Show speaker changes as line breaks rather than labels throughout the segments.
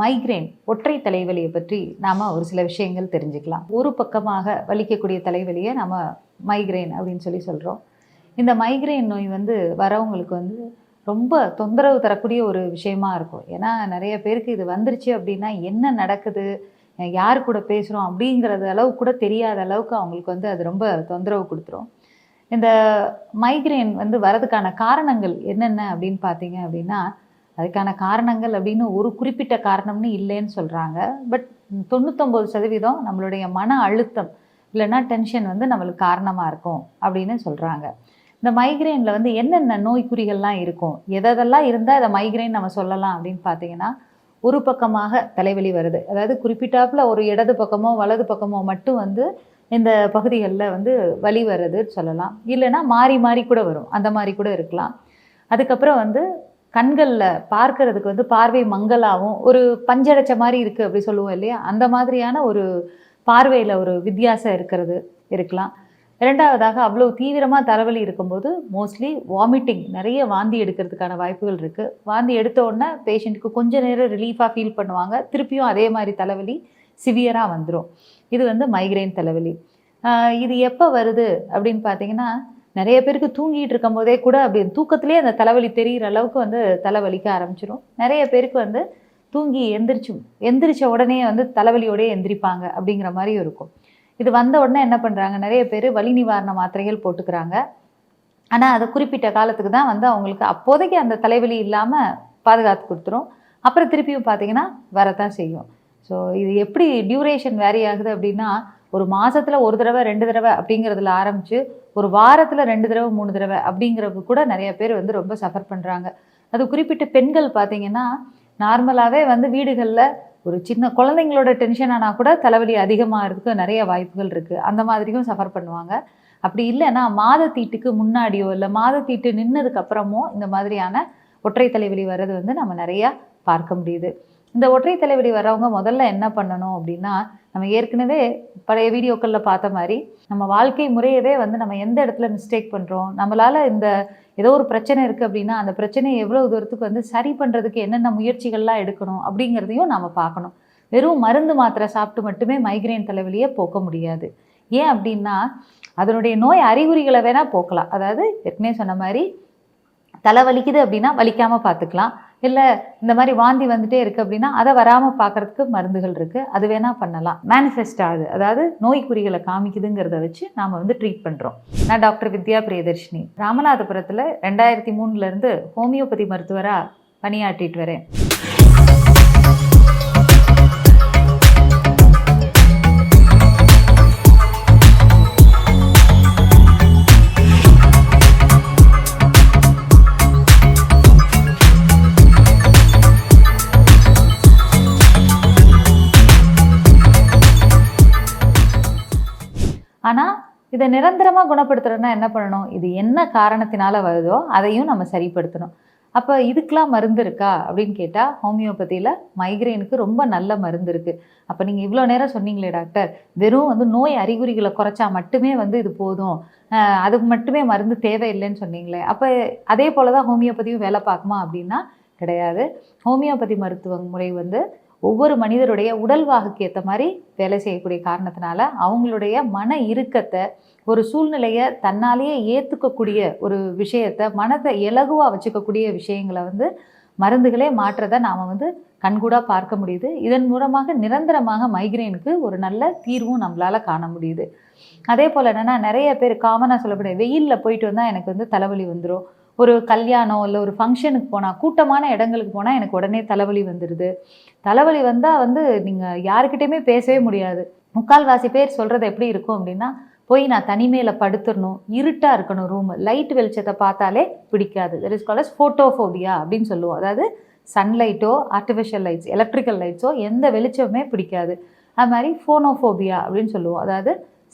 Migraine ஒற்றை தலைவலியை பற்றி நாம் ஒரு சில விஷயங்கள் தெரிஞ்சுக்கலாம். ஒரு பக்கமாக வலிக்கக்கூடிய தலைவலியை நம்ம மைக்ரைன் அப்படின்னு சொல்லி சொல்கிறோம் இந்த மைக்ரேன் நோய் வந்து வரவங்களுக்கு வந்து ரொம்ப தொந்தரவு தரக்கூடிய ஒரு விஷயமா இருக்கும். ஏன்னா நிறைய பேருக்கு இது வந்துருச்சு அப்படின்னா என்ன நடக்குது? யார் கூட பேசுகிறோம் அப்படிங்கிறது அளவு கூட தெரியாத அளவுக்கு அவங்களுக்கு வந்து அது ரொம்ப தொந்தரவு கொடுத்துரும். இந்த மைக்ரைன் வந்து வரதுக்கான காரணங்கள் என்னென்ன அப்படின்னு பார்த்தீங்க அப்படின்னா அதுக்கான காரணங்கள் அப்படின்னு ஒரு குறிப்பிட்ட காரணம்னு இல்லைன்னு சொல்கிறாங்க பட் தொண்ணூத்தொம்பது சதவீதம் நம்மளுடைய மன அழுத்தம் இல்லைன்னா டென்ஷன் வந்து நம்மளுக்கு காரணமாக இருக்கும் அப்படின்னு சொல்கிறாங்க இந்த மைக்ரைனில் வந்து என்னென்ன நோய்க்குறிகள்லாம் இருக்கும்? எதெல்லாம் இருந்தால் இதை மைக்ரைன் நம்ம சொல்லலாம் அப்படின்னு பார்த்தீங்கன்னா ஒரு பக்கமாக தலைவலி வருது. அதாவது குறிப்பிட்டாப்பில் ஒரு இடது பக்கமோ வலது பக்கமோ மட்டும் வந்து இந்த பகுதிகளில் வந்து வலி வருதுன்னு சொல்லலாம். இல்லைன்னா மாறி மாறி கூட வரும். அந்த மாதிரி கூட இருக்கலாம். அதுக்கப்புறம் வந்து கண்களில் பார்க்கறதுக்கு வந்து பார்வை மங்கலாகவும் ஒரு பஞ்சடைச்ச மாதிரி இருக்குது அப்படி சொல்லுவோம் இல்லையா? அந்த மாதிரியான ஒரு பார்வையில் ஒரு வித்தியாசம் இருக்கிறது இருக்கலாம். இரண்டாவதாக அவ்வளோ தீவிரமாக தலைவலி இருக்கும்போது மோஸ்ட்லி வாமிட்டிங் நிறைய வாந்தி எடுக்கிறதுக்கான வாய்ப்புகள் இருக்குது வாந்தி எடுத்த உடனே பேஷண்ட்டுக்கு கொஞ்ச நேரம் ரிலீஃபாக ஃபீல் பண்ணுவாங்க. திருப்பியும் அதே மாதிரி தலைவலி சிவியராக வந்துடும் இது வந்து மைக்ரைன் தலைவலி இது எப்போ வருது அப்படின்னு பார்த்தீங்கன்னா நிறைய பேருக்கு தூங்கிட்டு இருக்கும் போதே கூட அப்படி தூக்கத்திலே அந்த தலைவலி தெரிகிற அளவுக்கு வந்து தலைவலிக்க ஆரம்பிச்சிடும் நிறைய பேருக்கு வந்து தூங்கி எந்திரிச்சு எந்திரிச்ச உடனே வந்து தலைவலியோடய எந்திரிப்பாங்க அப்படிங்கிற மாதிரி இருக்கும். இது வந்த உடனே என்ன பண்ணுறாங்க நிறைய பேர் வலி நிவாரண மாத்திரைகள் போட்டுக்கிறாங்க. ஆனால் அது குறிப்பிட்ட காலத்துக்கு தான் வந்து அவங்களுக்கு அப்போதைக்கு அந்த தலைவலி இல்லாமல் பாதுகாத்து கொடுத்துரும். அப்புறம் திருப்பியும் பார்த்தீங்கன்னா வரத்தான் செய்யும். ஸோ இது எப்படி டியூரேஷன் வேரி ஆகுது அப்படின்னா ஒரு மாதத்தில் ஒரு தடவை ரெண்டு தடவை அப்படிங்கிறதுல ஆரம்பித்து ஒரு வாரத்தில் ரெண்டு தடவை மூணு தடவை அப்படிங்கிறது கூட நிறைய பேர் வந்து ரொம்ப சஃபர் பண்ணுறாங்க அது குறிப்பிட்ட பெண்கள் பார்த்தீங்கன்னா நார்மலாகவே வந்து வீடுகளில் ஒரு சின்ன குழந்தைங்களோட டென்ஷன் ஆனால் கூட தலைவலி அதிகமாகிறதுக்கு நிறைய வாய்ப்புகள் இருக்குது அந்த மாதிரியும் சஃபர் பண்ணுவாங்க. அப்படி இல்லைன்னா மாதத்தீட்டுக்கு முன்னாடியோ இல்லை மாதத்தீட்டு நின்னதுக்கப்புறமோ இந்த மாதிரியான ஒற்றை தலைவலி வர்றது வந்து நம்ம நிறையா பார்க்க முடியுது. இந்த ஒற்றை தலைவலி வர்றவங்க முதல்ல என்ன பண்ணணும் அப்படின்னா நம்ம ஏற்கனவே பழைய வீடியோக்களில் பார்த்த மாதிரி நம்ம வாழ்க்கை முறையவே வந்து நம்ம எந்த இடத்துல மிஸ்டேக் பண்ணுறோம் நம்மளால் இந்த ஏதோ ஒரு பிரச்சனை இருக்குது அப்படின்னா அந்த பிரச்சனையை எவ்வளோ தூரத்துக்கு வந்து சரி பண்ணுறதுக்கு என்னென்ன முயற்சிகள்லாம் எடுக்கணும் அப்படிங்கிறதையும் நாம் பார்க்கணும். வெறும் மருந்து மாத்திரை சாப்பிட்டு மட்டுமே மைக்ரேன் தலைவலியை போக்க முடியாது. ஏன் அப்படின்னா அதனுடைய நோய் அறிகுறிகளை வேணால் போக்கலாம். அதாவது ஏற்கனவே சொன்ன மாதிரி தலை வலிக்குது அப்படின்னா வலிக்காமல் பார்த்துக்கலாம். இல்லை இந்த மாதிரி வாந்தி வந்துட்டே இருக்குது அப்படின்னா அதை வராமல் பார்க்கறதுக்கு மருந்துகள் இருக்குது அது வேணால் பண்ணலாம். மேனிஃபெஸ்ட் ஆகுது. அதாவது நோய்க்குறிகளை காமிக்குதுங்கிறத வச்சு நாம் வந்து ட்ரீட் பண்ணுறோம் நான் டாக்டர் வித்யா பிரியதர்ஷினி. ராமநாதபுரத்தில் ரெண்டாயிரத்தி மூணுலேருந்து ஹோமியோபதி மருத்துவராக பணியாற்றிட்டு வரேன். ஆனால் இதை நிரந்தரமாக குணப்படுத்துறதுனா என்ன பண்ணணும்? இது என்ன காரணத்தினால வருதோ அதையும் நம்ம சரிப்படுத்தணும். அப்போ இதுக்கெலாம் மருந்து இருக்கா? அப்படின்னு கேட்டால் ஹோமியோபதியில் மைக்ரேனுக்கு ரொம்ப நல்ல மருந்து இருக்குது அப்போ நீங்கள் இவ்வளோ நேரம் சொன்னீங்களே டாக்டர். வெறும் வந்து நோய் அறிகுறிகளை குறைச்சா மட்டுமே வந்து இது போதும். அதுக்கு மட்டுமே மருந்து தேவையில்லைன்னு சொன்னீங்களே. அப்போ அதே போல் தான் ஹோமியோபதியும் வேலை பார்க்குமா அப்படின்னா கிடையாது. ஹோமியோபதி மருத்துவ முறை வந்து ஒவ்வொரு மனிதருடைய உடல்வாகுக்கு ஏற்ற மாதிரி வேலை செய்யக்கூடிய காரணத்தினால அவங்களுடைய மன இறுக்கத்தை ஒரு சூழ்நிலையை தன்னாலேயே ஏற்றுக்கக்கூடிய ஒரு விஷயத்தை மனதை இலகுவாக வச்சுக்கக்கூடிய விஷயங்களை வந்து மருந்துகளே மாற்றதை நாம் வந்து கண்கூடாக பார்க்க முடியுது. இதன் மூலமாக நிரந்தரமாக மைக்ரேனுக்கு ஒரு நல்ல தீர்வும் நம்மளால் காண முடியுது. அதே போல் என்னென்னா நிறைய பேர் காமனாக சொல்லக்கூடிய வெயிலில் போயிட்டு வந்தால் எனக்கு வந்து தலைவலி வந்துடும் ஒரு கல்யாணம் இல்லை ஒரு ஃபங்க்ஷனுக்கு போனால் கூட்டமான இடங்களுக்கு போனால் எனக்கு உடனே தலைவலி வந்துடுது தலைவலி வந்தால் வந்து நீங்கள் யாருக்கிட்டேயுமே பேசவே முடியாது. முக்கால்வாசி பேர் சொல்கிறது எப்படி இருக்கும் அப்படின்னா போய் நான் தனிமையில் படுத்துடணும் இருட்டாக இருக்கணும் ரூம் லைட் வெளிச்சத்தை பார்த்தாலே பிடிக்காது. தெர் இஸ் கால் ஃபோட்டோஃபோபியா அப்படின்னு சொல்லுவோம். அதாவது சன்லைட்டோ ஆர்டிஃபிஷியல் லைட்ஸ் எலக்ட்ரிக்கல் லைட்ஸோ எந்த வெளிச்சமுமே பிடிக்காது. அது மாதிரி ஃபோனோஃபோபியா அப்படின்னு சொல்லுவோம். அதாவது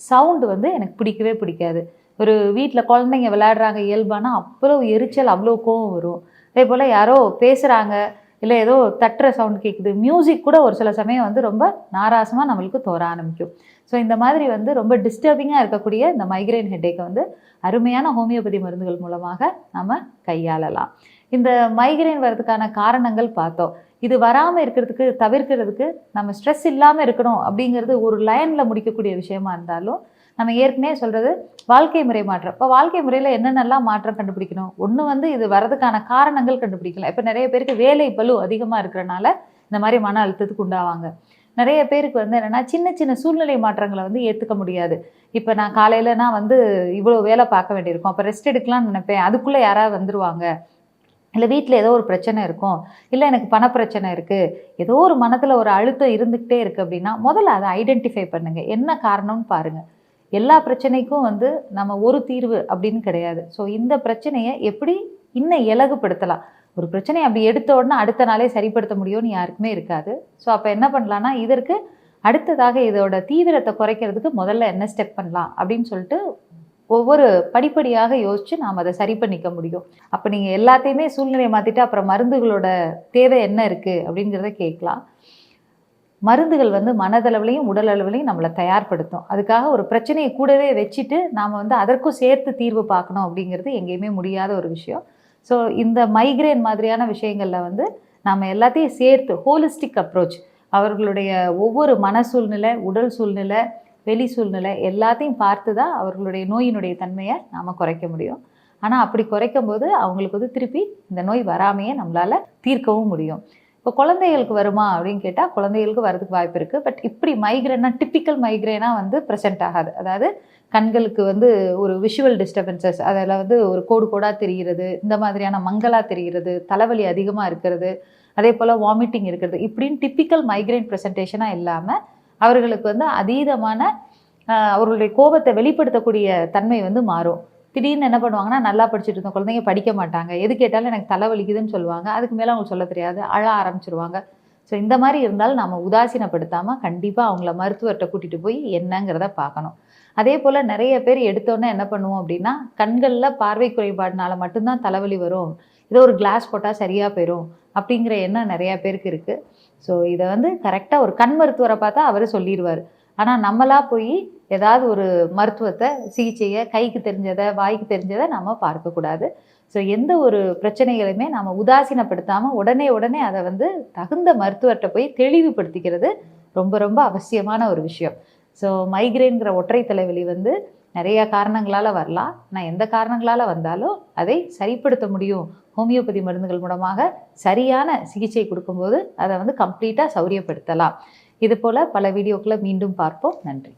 சவுண்டு வந்து எனக்கு பிடிக்கவே பிடிக்காது. ஒரு வீட்டில் குழந்தைங்க விளையாடுறாங்க இயல்பானா அவ்வளோ எரிச்சல் அவ்வளோ கோவம் வரும். அதே போல் யாரோ பேசுகிறாங்க இல்லை ஏதோ தட்டுற சவுண்ட் கேட்குது மியூசிக் கூட ஒரு சில சமயம் வந்து ரொம்ப நாராசமாக நம்மளுக்கு தோற ஆரம்பிக்கும். ஸோ இந்த மாதிரி வந்து ரொம்ப டிஸ்டர்பிங்காக இருக்கக்கூடிய இந்த மைக்ரைன் ஹெட்டேக்கை வந்து அருமையான ஹோமியோபதி மருந்துகள் மூலமாக நம்ம கையாளலாம். இந்த மைக்ரைன் வர்றதுக்கான காரணங்கள் பார்த்தோம். இது வராமல் இருக்கிறதுக்கு தவிர்க்கிறதுக்கு நம்ம ஸ்ட்ரெஸ் இல்லாமல் இருக்கணும் அப்படிங்கிறது ஒரு லைனில் முடிக்கக்கூடிய விஷயமா இருந்தாலும் நம்ம ஏற்கனவே சொல்கிறது வாழ்க்கை முறை மாற்றம். இப்போ வாழ்க்கை முறையில் என்னென்னலாம் மாற்றம் கண்டுபிடிக்கணும்? ஒன்று வந்து இது வரதுக்கான காரணங்கள் கண்டுபிடிக்கலாம். இப்போ நிறைய பேருக்கு வேலை பலு அதிகமாக இருக்கிறனால இந்த மாதிரி மன அழுத்தத்துக்கு உண்டாவாங்க. நிறைய பேருக்கு வந்து என்னென்னா சின்ன சின்ன சூழ்நிலை மாற்றங்களை வந்து ஏற்றுக்க முடியாது. இப்போ நான் காலையில் நான் வந்து இவ்வளோ வேலை பார்க்க வேண்டியிருக்கும். அப்போ ரெஸ்ட் எடுக்கலாம்னு நினைப்பேன். அதுக்குள்ளே யாராவது வந்துருவாங்க. இல்லை வீட்டில் ஏதோ ஒரு பிரச்சனை இருக்கும். இல்லை எனக்கு பணப்பிரச்சனை இருக்குது ஏதோ ஒரு மனத்தில் ஒரு அழுத்தம் இருந்துக்கிட்டே இருக்குது அப்படின்னா முதல்ல அதை ஐடென்டிஃபை பண்ணுங்கள் என்ன காரணம்னு பாருங்கள் எல்லா பிரச்சனைக்கும் வந்து நம்ம ஒரு தீர்வு அப்படின்னு கிடையாது. ஸோ இந்த பிரச்சனையை எப்படி இன்னும் இலகுப்படுத்தலாம்? ஒரு பிரச்சனையை அப்படி எடுத்த உடனே அடுத்த நாளே சரிப்படுத்த முடியும்னு யாருக்குமே இருக்காது. ஸோ அப்போ என்ன பண்ணலான்னா இதற்கு அடுத்ததாக இதோட தீவிரத்தை குறைக்கிறதுக்கு முதல்ல என்ன ஸ்டெப் பண்ணலாம் அப்படின்னு சொல்லிட்டு ஒவ்வொரு படிப்படியாக யோசித்து நாம் அதை சரி பண்ணிக்க முடியும். அப்போ நீங்கள் எல்லாத்தையுமே சூழ்நிலையை மாற்றிட்டு அப்புறம் மருந்துகளோட தேவை என்ன இருக்குது அப்படிங்கிறத கேட்கலாம். மருந்துகள் வந்து மனதளவுலையும் உடல் அளவுலையும் நம்மளை தயார்படுத்தும். அதுக்காக ஒரு பிரச்சனையை கூடவே வச்சுட்டு நாம் வந்து அதற்கும் சேர்த்து தீர்வு பார்க்கணும் அப்படிங்கிறது எங்கேயுமே முடியாத ஒரு விஷயம். ஸோ இந்த மைக்ரேன் மாதிரியான விஷயங்களில் வந்து நாம் எல்லாத்தையும் சேர்த்து ஹோலிஸ்டிக் அப்ரோச் அவர்களுடைய ஒவ்வொரு மன சூழ்நிலை உடல் சூழ்நிலை வெளி சூழ்நிலை எல்லாத்தையும் பார்த்து தான் அவர்களுடைய நோயினுடைய தன்மையை நாம் குறைக்க முடியும். ஆனால் அப்படி குறைக்கும் போது அவங்களுக்கு வந்து திருப்பி இந்த நோய் வராமையே நம்மளால் தீர்க்கவும் முடியும். இப்போ குழந்தைகளுக்கு வருமா அப்படின்னு கேட்டால் குழந்தைகளுக்கு வரதுக்கு வாய்ப்பு இருக்குது பட் இப்படி மைக்ரேனா டிப்பிக்கல் மைக்ரேனாக வந்து ப்ரெசென்ட் ஆகாது. அதாவது கண்களுக்கு வந்து ஒரு விஷுவல் டிஸ்டர்பன்சஸ் அதில் வந்து ஒரு கோடு கோடாக தெரிகிறது இந்த மாதிரியான மங்கலாக தெரிகிறது தலைவலி அதிகமாக இருக்கிறது அதே போல் வாமிட்டிங் இருக்கிறது. இப்படின்னு டிப்பிக்கல் மைக்ரைன் ப்ரெசன்டேஷனாக இல்லாமல் அவர்களுக்கு வந்து அதீதமான அவர்களுடைய கோபத்தை வெளிப்படுத்தக்கூடிய தன்மை வந்து மாறும். திடீர்னு என்ன பண்ணுவாங்கன்னா நல்லா படிச்சுட்டு இருந்த குழந்தைங்க படிக்க மாட்டாங்க. எது கேட்டாலும் எனக்கு தலைவலிக்குதுன்னு சொல்லுவாங்க. அதுக்கு மேலே அவங்க சொல்ல தெரியாது. அழ ஆரம்பிச்சிருவாங்க. ஸோ இந்த மாதிரி இருந்தாலும் நம்ம உதாசீனப்படுத்தாமல் கண்டிப்பாக அவங்கள மருத்துவர்கிட்ட கூட்டிகிட்டு போய் என்னங்கிறத பார்க்கணும். அதே போல் நிறைய பேர் எடுத்தோன்னே என்ன பண்ணுவோம் அப்படின்னா கண்களில் பார்வை குறைபாடுனால மட்டும்தான் தலைவலி வரும். ஏதோ ஒரு கிளாஸ் போட்டால் சரியாக போயிடும் அப்படிங்கிற எண்ணம் நிறையா பேருக்கு இருக்குது ஸோ இதை வந்து கரெக்டாக ஒரு கண் மருத்துவரை பார்த்தா அவர் சொல்லிடுவார். ஆனால் நம்மளா போய் ஏதாவது ஒரு மருத்துவத்தை சிகிச்சையை கைக்கு தெரிஞ்சதை வாய்க்கு தெரிஞ்சதை நம்ம பார்க்கக்கூடாது. ஸோ எந்த ஒரு பிரச்சனைகளையுமே நம்ம உதாசீனப்படுத்தாமல் உடனே உடனே அதை வந்து தகுந்த மருத்துவர்கிட்ட போய் தெளிவுபடுத்திக்கிறது ரொம்ப ரொம்ப அவசியமான ஒரு விஷயம். ஸோ மைக்ரேன்கிற ஒற்றை தலைவலி வந்து நிறைய காரணங்களால் வரலாம். ஆனால் எந்த காரணங்களால் வந்தாலும் அதை சரிப்படுத்த முடியும். ஹோமியோபதி மருந்துகள் மூலமாக சரியான சிகிச்சை கொடுக்கும்போது அதை வந்து கம்ப்ளீட்டாக சௌரியப்படுத்தலாம். இதுபோல் பல வீடியோக்களை மீண்டும் பார்ப்போம். நன்றி.